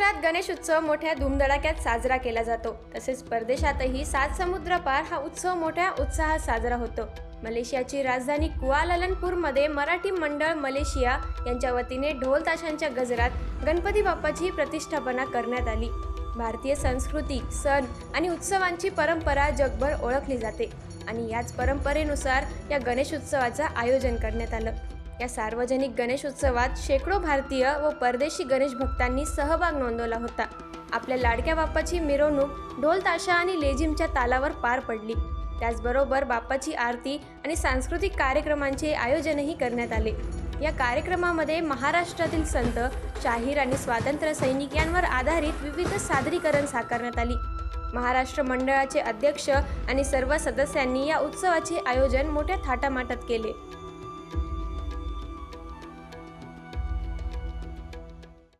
गणेश उत्सव मोठ्या धुमधडाक्यात साजरा केला जातो. तसेच परदेशातही सात समुद्र पार हा उत्सव मोठ्या उत्साहात साजरा होतो. मलेशियाची राजधानी कुआलालनपूरमध्ये मराठी मंडळ मलेशिया यांच्या वतीने ढोल ताशांच्या गजरात गणपती बाप्पाची प्रतिष्ठापना करण्यात आली. भारतीय संस्कृती सण आणि उत्सवांची परंपरा जगभर ओळखली जाते आणि याच परंपरेनुसार या गणेश उत्सवाचं आयोजन करण्यात आलं. या सार्वजनिक गणेश उत्सवात शेकडो भारतीय व परदेशी गणेश भक्तांनी सहभाग नोंदवला होता. आपल्या लाडक्या बाप्पाची मिरवणूक ढोल ताशा आणि लेझिमच्या तालावर पार पडली. त्याचबरोबर बाप्पाची आरती आणि सांस्कृतिक कार्यक्रमांचे आयोजनही करण्यात आले. या कार्यक्रमामध्ये महाराष्ट्रातील संत शाहीर आणि स्वातंत्र्य सैनिक यांवर आधारित विविध सादरीकरण साकारण्यात आली. महाराष्ट्र मंडळाचे अध्यक्ष आणि सर्व सदस्यांनी या उत्सवाचे आयोजन मोठ्या थाटामाटात केले.